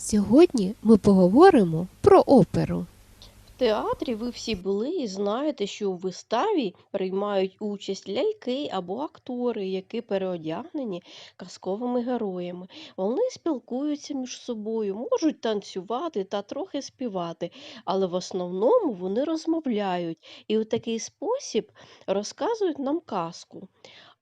Сьогодні ми поговоримо про оперу. В театрі ви всі були і знаєте, що у виставі приймають участь ляльки або актори, які переодягнені казковими героями. Вони спілкуються між собою, можуть танцювати та трохи співати, але в основному вони розмовляють і у такий спосіб розказують нам казку.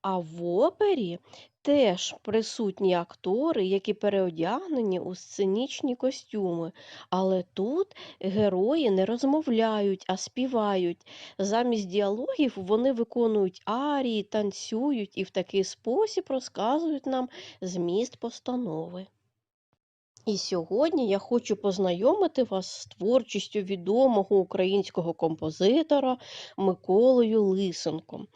А в опері теж присутні актори, які переодягнені у сценічні костюми, але тут герої не розмовляють, а співають. Замість діалогів вони виконують арії, танцюють і в такий спосіб розказують нам зміст постанови. І сьогодні я хочу познайомити вас з творчістю відомого українського композитора Миколою Лисенком.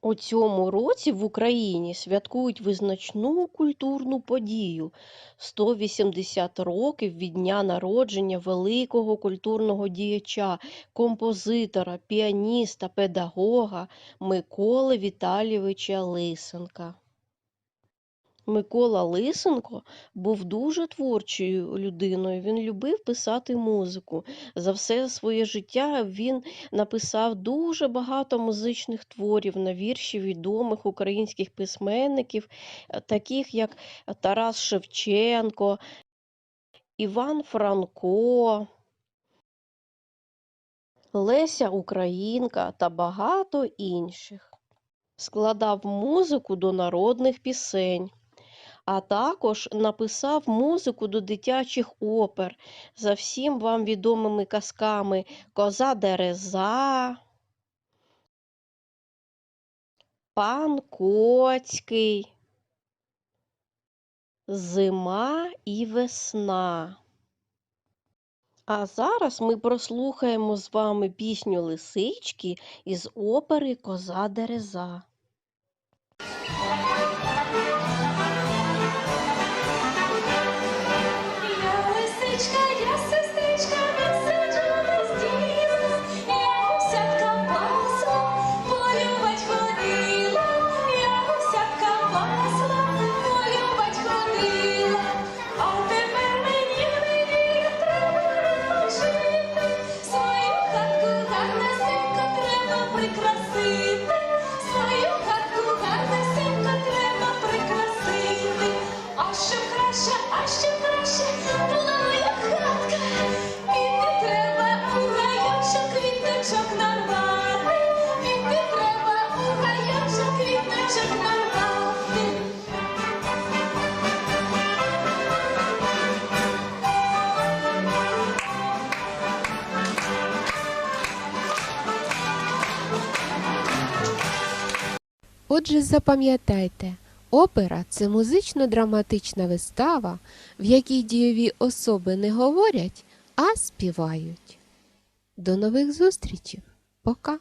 У цьому році в Україні святкують визначну культурну подію 180 років від дня народження великого культурного діяча, композитора, піаніста, педагога Миколи Віталійовича Лисенка. Микола Лисенко був дуже творчою людиною. Він любив писати музику. За все своє життя він написав дуже багато музичних творів на вірші відомих українських письменників, е, таких як Тарас Шевченко, Іван Франко, Леся Українка та багато інших. Складав музику до народних пісень а також написав музику до дитячих опер за всім вам відомими казками Коза Дереза, Пан Коцький, Зима і весна. А зараз ми прослухаємо з вами пісню Лисички із опери Коза Дереза. Отже, запам'ятайте, опера це музично-драматична вистава, в якій дієві особи не говорять, а співають. До нових зустрічей. Пока!